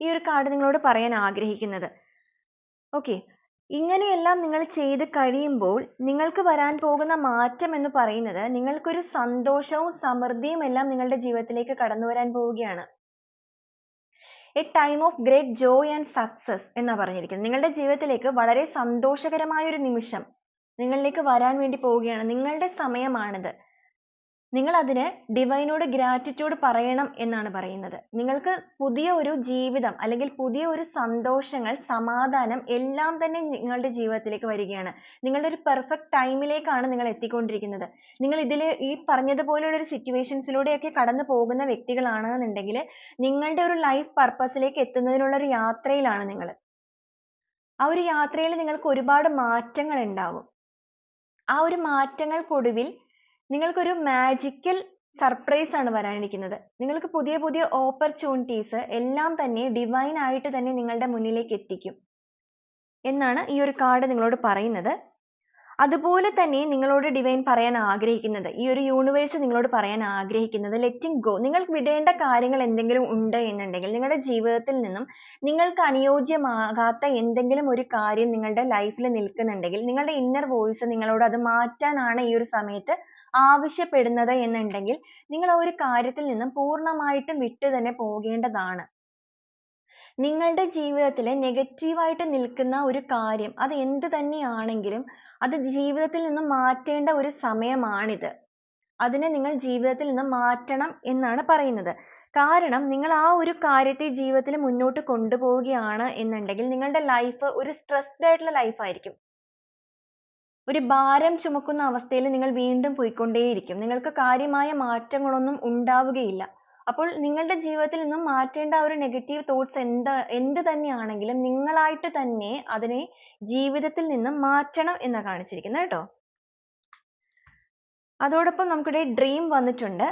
Speaker 1: ഈ ഒരു കാർഡ് നിങ്ങളോട് പറയാൻ ആഗ്രഹിക്കുന്നത്. ഓക്കെ ഇങ്ങനെയെല്ലാം നിങ്ങൾ ചെയ്ത് കഴിയുമ്പോൾ നിങ്ങൾക്ക് വരാൻ പോകുന്ന മാറ്റം എന്ന് പറയുന്നത് നിങ്ങൾക്കൊരു സന്തോഷവും സമൃദ്ധിയും എല്ലാം നിങ്ങളുടെ ജീവിതത്തിലേക്ക് കടന്നു വരാൻ പോവുകയാണ്. A time of great joy and success എന്നാ പറഞ്ഞിരിക്കുന്നത്. നിങ്ങളുടെ ജീവിതത്തിലേക്ക് വളരെ സന്തോഷകരമായ ഒരു നിമിഷം നിങ്ങളിലേക്ക് വരാൻ വേണ്ടി പോവുകയാണ്. നിങ്ങളുടെ സമയമാണിത്. നിങ്ങൾ അതിന് ഡിവൈനോട് ഗ്രാറ്റിറ്റ്യൂഡ് പറയണം എന്നാണ് പറയുന്നത്. നിങ്ങൾക്ക് പുതിയ ഒരു ജീവിതം അല്ലെങ്കിൽ പുതിയ ഒരു സന്തോഷങ്ങൾ സമാധാനം എല്ലാം തന്നെ നിങ്ങളുടെ ജീവിതത്തിലേക്ക് വരികയാണ്. നിങ്ങളുടെ ഒരു പെർഫെക്റ്റ് ടൈമിലേക്കാണ് നിങ്ങൾ എത്തിക്കൊണ്ടിരിക്കുന്നത്. നിങ്ങൾ ഇതിൽ ഈ പറഞ്ഞതുപോലെയുള്ള ഒരു സിറ്റുവേഷൻസിലൂടെയൊക്കെ കടന്നു പോകുന്ന വ്യക്തികളാണെന്നുണ്ടെങ്കിൽ നിങ്ങളുടെ ഒരു ലൈഫ് പർപ്പസിലേക്ക് എത്തുന്നതിനുള്ള ഒരു യാത്രയിലാണ് നിങ്ങൾ. ആ ഒരു യാത്രയിൽ നിങ്ങൾക്ക് ഒരുപാട് മാറ്റങ്ങൾ ഉണ്ടാവും. ആ ഒരു മാറ്റങ്ങൾക്കൊടുവിൽ നിങ്ങൾക്കൊരു മാജിക്കൽ സർപ്രൈസ് ആണ് വരാനിരിക്കുന്നത്. നിങ്ങൾക്ക് പുതിയ പുതിയ ഓപ്പർച്യൂണിറ്റീസ് എല്ലാം തന്നെ ഡിവൈൻ ആയിട്ട് തന്നെ നിങ്ങളുടെ മുന്നിലേക്ക് എത്തിക്കും. എന്നാണ് ഈ ഒരു കാർഡ് നിങ്ങളോട് പറയുന്നത്. അതുപോലെ തന്നെ നിങ്ങളോട് ഡിവൈൻ പറയാൻ ആഗ്രഹിക്കുന്നത് ഈ ഒരു യൂണിവേഴ്സ് നിങ്ങളോട് പറയാൻ ആഗ്രഹിക്കുന്നത് ലെറ്റിംഗ് ഗോ നിങ്ങൾക്ക് വിടേണ്ട കാര്യങ്ങൾ എന്തെങ്കിലും ഉണ്ട് എന്നുണ്ടെങ്കിൽ നിങ്ങളുടെ ജീവിതത്തിൽ നിന്നും നിങ്ങൾക്ക് അനുയോജ്യമാകാത്ത എന്തെങ്കിലും ഒരു കാര്യം നിങ്ങളുടെ ലൈഫിൽ നിൽക്കുന്നുണ്ടെങ്കിൽ നിങ്ങളുടെ ഇന്നർ വോയിസ് നിങ്ങളോട് അത് മാറ്റാനാണ് ഈ ഒരു സമയത്ത് ആവശ്യപ്പെടുന്നത് എന്നുണ്ടെങ്കിൽ നിങ്ങൾ ആ ഒരു കാര്യത്തിൽ നിന്നും പൂർണമായിട്ടും വിട്ടു തന്നെ പോകേണ്ടതാണ്. നിങ്ങളുടെ ജീവിതത്തിലെ negative ആയിട്ട് നിൽക്കുന്ന ഒരു കാര്യം അത് എന്ത് തന്നെയാണെങ്കിലും അത് ജീവിതത്തിൽ നിന്നും മാറ്റേണ്ട ഒരു സമയമാണിത്. അതിനെ നിങ്ങൾ ജീവിതത്തിൽ നിന്ന് മാറ്റണം എന്നാണ് പറയുന്നത്. കാരണം നിങ്ങൾ ആ ഒരു കാര്യത്തെ ജീവിതത്തിൽ മുന്നോട്ട് കൊണ്ടുപോവുകയാണ് എന്നുണ്ടെങ്കിൽ നിങ്ങളുടെ life ഒരു stressed ആയിട്ടുള്ള life ആയിരിക്കും. ഒരു ഭാരം ചുമക്കുന്ന അവസ്ഥയിൽ നിങ്ങൾ വീണ്ടും പോയിക്കൊണ്ടേയിരിക്കും. നിങ്ങൾക്ക് കാര്യമായ മാറ്റങ്ങളൊന്നും ഉണ്ടാവുകയില്ല. അപ്പോൾ നിങ്ങളുടെ ജീവിതത്തിൽ നിന്നും മാറ്റേണ്ട ഒരു നെഗറ്റീവ് തോട്ട്സ് എന്ത് എന്ത് തന്നെയാണെങ്കിലും നിങ്ങളായിട്ട് തന്നെ അതിനെ ജീവിതത്തിൽ നിന്നും മാറ്റണം എന്ന് കാണിച്ചിരിക്കുന്നത് കേട്ടോ. അതോടൊപ്പം നമുക്കിവിടെ ഡ്രീം വന്നിട്ടുണ്ട്.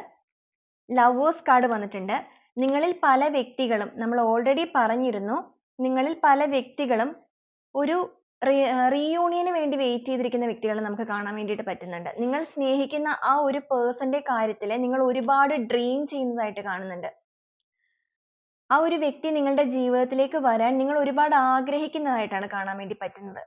Speaker 1: ലവേഴ്സ് കാർഡ് വന്നിട്ടുണ്ട്. നിങ്ങളിൽ പല വ്യക്തികളും നമ്മൾ ഓൾറെഡി പറഞ്ഞിരുന്നു നിങ്ങളിൽ പല വ്യക്തികളും ഒരു re reunion ന് വേണ്ടി വെയിറ്റ് ചെയ്തിരിക്കുന്ന വ്യക്തികളെ നമുക്ക് കാണാൻ വേണ്ടിയിട്ട് പറ്റുന്നുണ്ട്. നിങ്ങൾ സ്നേഹിക്കുന്ന ആ ഒരു പേഴ്സന്റെ കാര്യത്തിൽ നിങ്ങൾ ഒരുപാട് ഡ്രീം ചെയ്യുന്നതായിട്ട് കാണുന്നുണ്ട്. ആ ഒരു വ്യക്തി നിങ്ങളുടെ ജീവിതത്തിലേക്ക് വരാൻ നിങ്ങൾ ഒരുപാട് ആഗ്രഹിക്കുന്നതായിട്ടാണ് കാണാൻ വേണ്ടി പറ്റുന്നത്.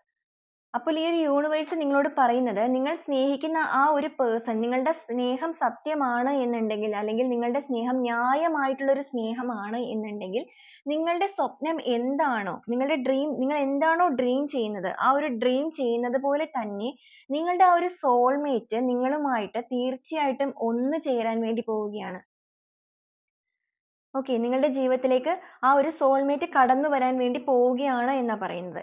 Speaker 1: അപ്പോൾ ഈ ഒരു universe നിങ്ങളോട് പറയുന്നത് നിങ്ങൾ സ്നേഹിക്കുന്ന ആ ഒരു പേഴ്സൺ നിങ്ങളുടെ സ്നേഹം സത്യമാണ് എന്നുണ്ടെങ്കിൽ അല്ലെങ്കിൽ നിങ്ങളുടെ സ്നേഹം ന്യായമായിട്ടുള്ള ഒരു സ്നേഹമാണ് എന്നുണ്ടെങ്കിൽ നിങ്ങളുടെ സ്വപ്നം എന്താണോ നിങ്ങളുടെ dream നിങ്ങൾ എന്താണോ dream ചെയ്യുന്നത് ആ ഒരു dream ചെയ്യുന്നത് പോലെ തന്നെ നിങ്ങളുടെ ആ ഒരു സോൾമേറ്റ് നിങ്ങളുമായിട്ട് തീർച്ചയായിട്ടും ഒന്ന് ചേരാൻ വേണ്ടി പോവുകയാണ്. Okay നിങ്ങളുടെ ജീവിതത്തിലേക്ക് ആ ഒരു സോൾമേറ്റ് കടന്നു വരാൻ വേണ്ടി പോവുകയാണ് എന്നാ പറയുന്നത്.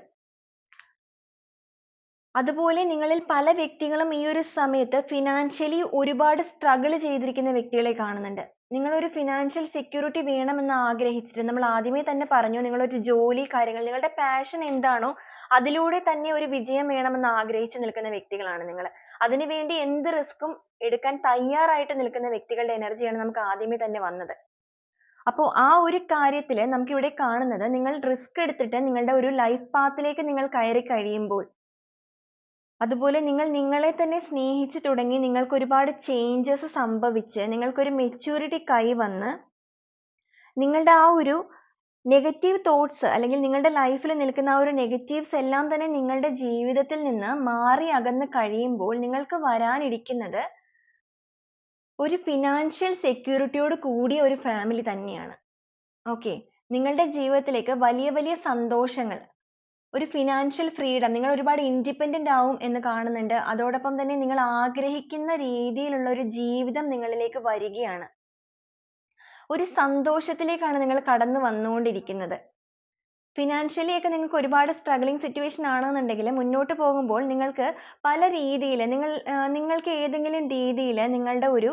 Speaker 1: അതുപോലെ നിങ്ങളിൽ പല വ്യക്തികളും ഈ ഒരു സമയത്ത് ഫിനാൻഷ്യലി ഒരുപാട് സ്ട്രഗിൾ ചെയ്തിരിക്കുന്ന വ്യക്തികളെ കാണുന്നുണ്ട്. നിങ്ങൾ ഒരു സെക്യൂരിറ്റി വേണമെന്ന് ആഗ്രഹിച്ചിട്ട് നമ്മൾ ആദ്യമേ തന്നെ പറഞ്ഞു നിങ്ങളൊരു ജോലി കാര്യങ്ങൾ നിങ്ങളുടെ പാഷൻ എന്താണോ അതിലൂടെ തന്നെ ഒരു വിജയം വേണമെന്ന് ആഗ്രഹിച്ചു നിൽക്കുന്ന വ്യക്തികളാണ് നിങ്ങൾ. അതിനുവേണ്ടി എന്ത് റിസ്ക്കും എടുക്കാൻ തയ്യാറായിട്ട് നിൽക്കുന്ന വ്യക്തികളുടെ എനർജിയാണ് നമുക്ക് ആദ്യമേ തന്നെ വന്നത്. അപ്പോൾ ആ ഒരു കാര്യത്തിൽ നമുക്കിവിടെ കാണുന്നത് നിങ്ങൾ റിസ്ക് എടുത്തിട്ട് നിങ്ങളുടെ ഒരു ലൈഫ് പാത്തിലേക്ക് നിങ്ങൾ കയറി കഴിയുമ്പോൾ അതുപോലെ നിങ്ങൾ നിങ്ങളെ തന്നെ സ്നേഹിച്ചു തുടങ്ങി നിങ്ങൾക്ക് ഒരുപാട് ചേഞ്ചസ് സംഭവിച്ച് നിങ്ങൾക്കൊരു കൈ കൈവന്ന് നിങ്ങളുടെ ആ ഒരു നെഗറ്റീവ് തോട്ട്സ് അല്ലെങ്കിൽ നിങ്ങളുടെ ലൈഫിൽ നിൽക്കുന്ന ആ ഒരു നെഗറ്റീവ്സ് എല്ലാം തന്നെ നിങ്ങളുടെ ജീവിതത്തിൽ നിന്ന് മാറി അകന്ന് കഴിയുമ്പോൾ നിങ്ങൾക്ക് വരാനിരിക്കുന്നത് ഒരു ഫിനാൻഷ്യൽ സെക്യൂരിറ്റിയോട് കൂടിയ ഒരു ഫാമിലി തന്നെയാണ്. ഓക്കെ നിങ്ങളുടെ ജീവിതത്തിലേക്ക് വലിയ വലിയ സന്തോഷങ്ങൾ ഒരു ഫിനാൻഷ്യൽ ഫ്രീഡം നിങ്ങൾ ഒരുപാട് ഇൻഡിപെൻഡന്റ് ആവും എന്ന് കാണുന്നുണ്ട്. അതോടൊപ്പം തന്നെ നിങ്ങൾ ആഗ്രഹിക്കുന്ന രീതിയിലുള്ള ഒരു ജീവിതം നിങ്ങളിലേക്ക് വരികയാണ്. ഒരു സന്തോഷത്തിലേക്കാണ് നിങ്ങൾ കടന്നു വന്നുകൊണ്ടിരിക്കുന്നത്. ഫിനാൻഷ്യലി ഒക്കെ നിങ്ങൾക്ക് ഒരുപാട് സ്ട്രഗ്ലിംഗ് സിറ്റുവേഷൻ ആണെന്നുണ്ടെങ്കിൽ മുന്നോട്ട് പോകുമ്പോൾ നിങ്ങൾക്ക് പല രീതിയിൽ നിങ്ങൾ നിങ്ങൾക്ക് ഏതെങ്കിലും രീതിയിൽ നിങ്ങളുടെ ഒരു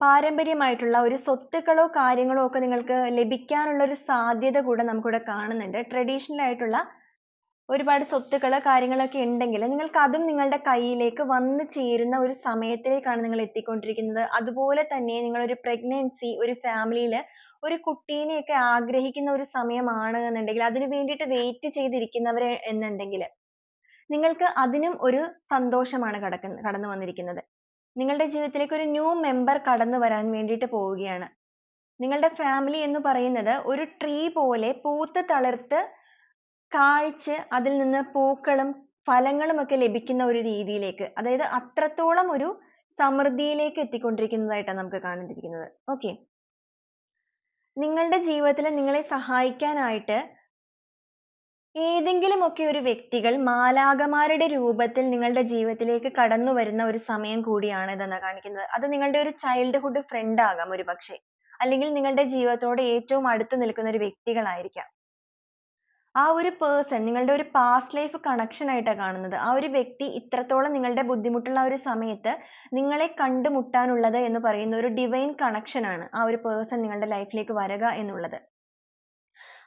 Speaker 1: പാരമ്പര്യമായിട്ടുള്ള ഒരു സ്വത്തുക്കളോ കാര്യങ്ങളോ ഒക്കെ നിങ്ങൾക്ക് ലഭിക്കാനുള്ള ഒരു സാധ്യത കൂടെ നമുക്കിവിടെ കാണുന്നുണ്ട്. ട്രഡീഷണൽ ആയിട്ടുള്ള ഒരുപാട് സ്വത്തുക്കൾ കാര്യങ്ങളൊക്കെ ഉണ്ടെങ്കിൽ നിങ്ങൾക്ക് അതും നിങ്ങളുടെ കയ്യിലേക്ക് വന്നു ചേരുന്ന ഒരു സമയത്തിലേക്കാണ് നിങ്ങൾ എത്തിക്കൊണ്ടിരിക്കുന്നത്. അതുപോലെ തന്നെ നിങ്ങൾ ഒരു pregnancy ഒരു ഫാമിലിയിൽ ഒരു കുട്ടീനെയൊക്കെ ആഗ്രഹിക്കുന്ന ഒരു സമയമാണ് എന്നുണ്ടെങ്കിൽ അതിനു വേണ്ടിയിട്ട് വെയിറ്റ് ചെയ്തിരിക്കുന്നവർ എന്നുണ്ടെങ്കിൽ നിങ്ങൾക്ക് അതിനും ഒരു സന്തോഷമാണ് കടക്കുന്ന കടന്നു വന്നിരിക്കുന്നത്. നിങ്ങളുടെ ജീവിതത്തിലേക്ക് ഒരു ന്യൂ മെമ്പർ കടന്നു വരാൻ വേണ്ടിയിട്ട് പോവുകയാണ്. നിങ്ങളുടെ ഫാമിലി എന്ന് പറയുന്നത് ഒരു ട്രീ പോലെ പൂത്ത് തളിർത്ത് കായ്ച്ച് അതിൽ നിന്ന് പൂക്കളും ഫലങ്ങളും ഒക്കെ ലഭിക്കുന്ന ഒരു രീതിയിലേക്ക് അതായത് അത്രത്തോളം ഒരു സമൃദ്ധിയിലേക്ക് എത്തിക്കൊണ്ടിരിക്കുന്നതായിട്ടാണ് നമുക്ക് കാണുന്നിരിക്കുന്നത് ഓക്കേ നിങ്ങളുടെ ജീവിതത്തിൽ നിങ്ങളെ സഹായിക്കാനായിട്ട് ഏതെങ്കിലും ഒക്കെ ഒരു വ്യക്തികൾ മാലാഖമാരുടെ രൂപത്തിൽ നിങ്ങളുടെ ജീവിതത്തിലേക്ക് കടന്നു വരുന്ന ഒരു സമയം കൂടിയാണ് ഇതെന്നാ കാണിക്കുന്നത്. അത് നിങ്ങളുടെ ഒരു ചൈൽഡ്ഹുഡ് ഫ്രണ്ട് ആകാം ഒരുപക്ഷേ. അല്ലെങ്കിൽ നിങ്ങളുടെ ജീവിതത്തോട് ഏറ്റവും അടുത്ത് നിൽക്കുന്ന ഒരു വ്യക്തികളായിരിക്കാം. ആ ഒരു പേഴ്സൺ നിങ്ങളുടെ ഒരു പാസ്റ്റ് ലൈഫ് കണക്ഷൻ ആയിട്ടാണ് കാണുന്നത്. ആ ഒരു വ്യക്തി ഇത്രത്തോളം നിങ്ങളുടെ ബുദ്ധിമുട്ടുള്ള ഒരു സമയത്ത് നിങ്ങളെ കണ്ടുമുട്ടാനുള്ളത് എന്ന് പറയുന്ന ഒരു divine connection ആണ് ആ ഒരു പേഴ്സൺ നിങ്ങളുടെ ലൈഫിലേക്ക് ലേക്ക് വരിക എന്നുള്ളത്.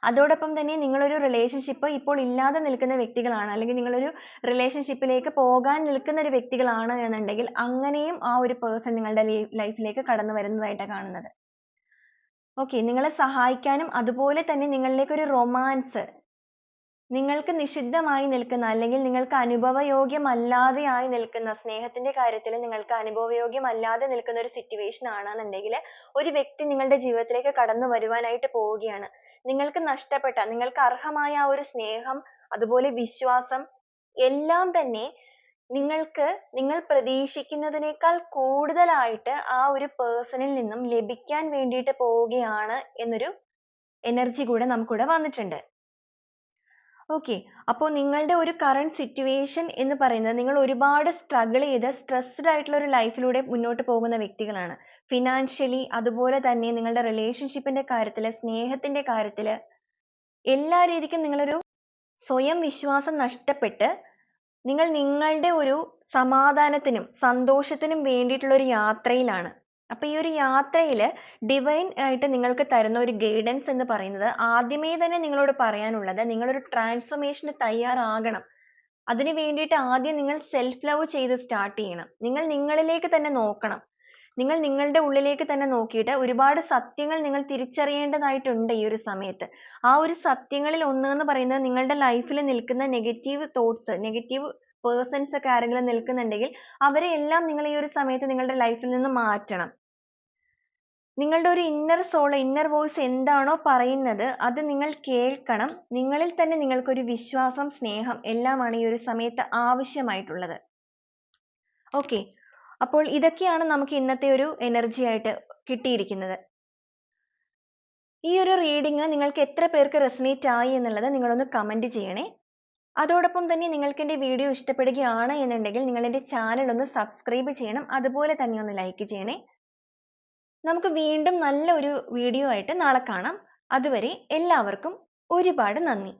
Speaker 1: അതോടൊപ്പം തന്നെ നിങ്ങളൊരു relationship ഇപ്പോൾ ഇല്ലാതെ നിൽക്കുന്ന വ്യക്തികളാണ് അല്ലെങ്കിൽ നിങ്ങളൊരു ഒരു relationship ലേക്ക് പോകാൻ നിൽക്കുന്ന ഒരു വ്യക്തികളാണ് എന്നുണ്ടെങ്കിൽ അങ്ങനെയും ആ ഒരു പേഴ്സൺ നിങ്ങളുടെ ലൈഫിലേക്ക് ലേക്ക് കടന്നു വരുന്നതായിട്ടാണ് കാണുന്നത്. Okay നിങ്ങളെ സഹായിക്കാനും അതുപോലെ തന്നെ നിങ്ങളിലേക്ക് ഒരു romance നിങ്ങൾക്ക് നിഷിദ്ധമായി നിൽക്കുന്ന അല്ലെങ്കിൽ നിങ്ങൾക്ക് അനുഭവയോഗ്യമല്ലാതെ ആയി നിൽക്കുന്ന സ്നേഹത്തിന്റെ കാര്യത്തിൽ നിങ്ങൾക്ക് അനുഭവയോഗ്യമല്ലാതെ നിൽക്കുന്ന ഒരു സിറ്റുവേഷൻ ആണെന്നുണ്ടെങ്കിൽ ഒരു വ്യക്തി നിങ്ങളുടെ ജീവിതത്തിലേക്ക് കടന്നു വരുവാനായിട്ട് പോവുകയാണ്. നിങ്ങൾക്ക് നഷ്ടപ്പെട്ട നിങ്ങൾക്ക് അർഹമായ ആ ഒരു സ്നേഹം അതുപോലെ വിശ്വാസം എല്ലാം തന്നെ നിങ്ങൾക്ക് നിങ്ങൾ പ്രതീക്ഷിക്കുന്നതിനേക്കാൾ കൂടുതലായിട്ട് ആ ഒരു person ൽ നിന്നും ലഭിക്കാൻ വേണ്ടിയിട്ട് പോവുകയാണ് എന്നൊരു energy കൂടെ നമുക്കിവിടെ വന്നിട്ടുണ്ട്. Okay. അപ്പോൾ നിങ്ങളുടെ ഒരു കറണ്ട് സിറ്റുവേഷൻ എന്ന് പറയുന്നത് നിങ്ങൾ ഒരുപാട് സ്ട്രഗിൾ ചെയ്ത് സ്ട്രെസ്ഡ് ആയിട്ടുള്ള ഒരു ലൈഫിലൂടെ മുന്നോട്ട് പോകുന്ന വ്യക്തികളാണ്. ഫിനാൻഷ്യലി അതുപോലെ തന്നെ നിങ്ങളുടെ റിലേഷൻഷിപ്പിന്റെ ന്റെ കാര്യത്തിൽ സ്നേഹത്തിന്റെ കാര്യത്തിൽ എല്ലാ രീതിക്കും നിങ്ങളൊരു സ്വയം വിശ്വാസം നഷ്ടപ്പെട്ട് നിങ്ങൾ നിങ്ങളുടെ ഒരു സമാധാനത്തിനും സന്തോഷത്തിനും വേണ്ടിയിട്ടുള്ള ഒരു യാത്രയിലാണ്. അപ്പൊ ഈ ഒരു യാത്രയിൽ ഡിവൈൻ ആയിട്ട് നിങ്ങൾക്ക് തരുന്ന ഒരു ഗൈഡൻസ് എന്ന് പറയുന്നത് ആദ്യമേ തന്നെ നിങ്ങളോട് പറയാനുള്ളത് നിങ്ങളൊരു ട്രാൻസ്ഫോർമേഷന് തയ്യാറാകണം. അതിനു വേണ്ടിയിട്ട് ആദ്യം നിങ്ങൾ സെൽഫ് ലവ് ചെയ്ത് സ്റ്റാർട്ട് ചെയ്യണം. നിങ്ങൾ നിങ്ങളിലേക്ക് തന്നെ നോക്കണം. നിങ്ങൾ നിങ്ങളുടെ ഉള്ളിലേക്ക് തന്നെ നോക്കിയിട്ട് ഒരുപാട് സത്യങ്ങൾ നിങ്ങൾ തിരിച്ചറിയേണ്ടതായിട്ടുണ്ട് ഈ ഒരു സമയത്ത്. ആ ഒരു സത്യങ്ങളിൽ ഒന്ന് എന്ന് പറയുന്നത് നിങ്ങളുടെ ലൈഫിൽ നിൽക്കുന്ന നെഗറ്റീവ് തോട്ട്സ് നെഗറ്റീവ് പേഴ്സൺസ് ഒക്കെ ആരെങ്കിലും നിൽക്കുന്നുണ്ടെങ്കിൽ അവരെ എല്ലാം നിങ്ങൾ ഈ ഒരു സമയത്ത് നിങ്ങളുടെ ലൈഫിൽ നിന്ന് മാറ്റണം. നിങ്ങളുടെ ഒരു ഇന്നർ സോൾ ഇന്നർ വോയിസ് എന്താണോ പറയുന്നത് അത് നിങ്ങൾ കേൾക്കണം. നിങ്ങളിൽ തന്നെ നിങ്ങൾക്കൊരു വിശ്വാസം സ്നേഹം എല്ലാമാണ് ഈ ഒരു സമയത്ത് ആവശ്യമായിട്ടുള്ളത്. Okay. അപ്പോൾ ഇതൊക്കെയാണ് നമുക്ക് ഇന്നത്തെ ഒരു എനർജി ആയിട്ട് കിട്ടിയിരിക്കുന്നത്. ഈ ഒരു reading നിങ്ങൾക്ക് എത്ര പേർക്ക് resonate ആയി എന്നുള്ളത് നിങ്ങളൊന്ന് comment ചെയ്യണേ. അതോടൊപ്പം തന്നെ നിങ്ങൾക്ക് എന്റെ വീഡിയോ ഇഷ്ടപ്പെടുകയാണ് എന്നുണ്ടെങ്കിൽ നിങ്ങൾ എന്റെ ഒന്ന് സബ്സ്ക്രൈബ് ചെയ്യണം. അതുപോലെ തന്നെ ഒന്ന് ലൈക്ക് ചെയ്യണേ. നമുക്ക് വീണ്ടും നല്ല ഒരു വീഡിയോ ആയിട്ട് നാളെ കാണാം. അതുവരെ എല്ലാവർക്കും ഒരുപാട് നന്ദി.